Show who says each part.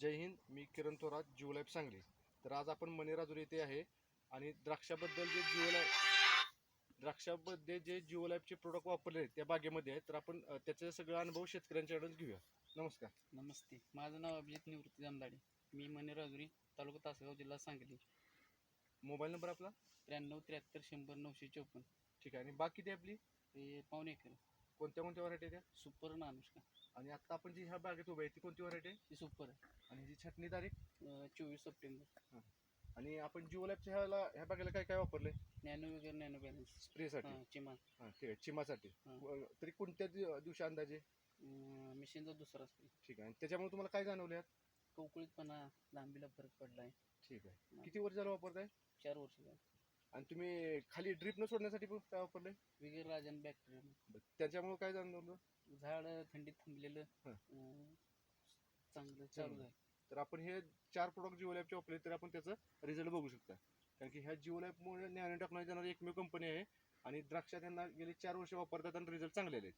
Speaker 1: जय हिंद मी किरण थोरात जिओलाईफ सांगली. तर आज आपण मनेराजूर येथे आहे आणि द्राक्षाबद्दल जे जिओलाईफ द्राक्षामध्ये जे जिओलाईफचे प्रोडक्ट वापरले आहेत त्या बागेमध्ये आहेत तर आपण त्याचे सगळं अनुभव शेतकऱ्यांच्याकडून घेऊया. नमस्कार.
Speaker 2: नमस्ते. माझं नाव अभिजित निवृत्ती जामदाडे. मी मने राजुरी तालुका तासगाव जिल्हा सांगली.
Speaker 1: मोबाईल नंबर आपला?
Speaker 2: त्र्याण्णव त्र्याहत्तर शंभर नऊशे चौपन्न.
Speaker 1: ठीक आहे. आणि बाग किती आहे आपली?
Speaker 2: हे पावणे एकर.
Speaker 1: कोणत्या कोणत्या व्हरायटी आहे त्या?
Speaker 2: सुपर ना अनुष्का.
Speaker 1: आणि आता आपण जी ह्या बागेत उभे आहे ती कोणती व्हरायटी आहे?
Speaker 2: ही सुपर आहे.
Speaker 1: आणि जी छटणी तारीख?
Speaker 2: अं, चोवीस सप्टेंबर.
Speaker 1: आणि आपण जिओलाईफच्या ह्याला ह्या बागेला काय काय वापरले
Speaker 2: नॅनो वगैरे नॅनो बॅलन्स.
Speaker 1: स्प्रेसाठी.
Speaker 2: हां चिमा.
Speaker 1: हां ठीक आहे. चिमासाठी.
Speaker 2: हां.
Speaker 1: व- तरी कोणत्या दि- दिवशी अंदाजे?
Speaker 2: अं, मिशीनचा दुसरा स्प्रे
Speaker 1: ठीक आहे. आणि त्याच्यामुळे तुम्हाला काय जाणवले यात?
Speaker 2: कवकुळीतपणा लांबीला फरक पडला आहे
Speaker 1: ठीक आहे. किती वर्ष झालं वापरताय?
Speaker 2: चार वर्ष झाली.
Speaker 1: आणि तुम्ही खाली ड्रिप न सोडण्यासाठी पण काय वापरले
Speaker 2: वगैरे राजन बॅक्टेरिया
Speaker 1: त्याच्यामुळे काय जाणवलं?
Speaker 2: झाड थंडीत थांबलेलं
Speaker 1: हां.
Speaker 2: अं, चांगलं चालू. आहे.
Speaker 1: तर आपण हे चार प्रोडक्ट जिओलॅबचे वापरले तर आपण त्याचं रिझल्ट बघू शकता. कारण की ह्या जिओलॅबमुळे ज्ञान टेक्नॉलॉजी देणारी एकमेव कंपनी आहे आणि द्राक्षात त्यांना गेली चार वर्ष वापरतात आणि रिझल्ट चांगले आहेत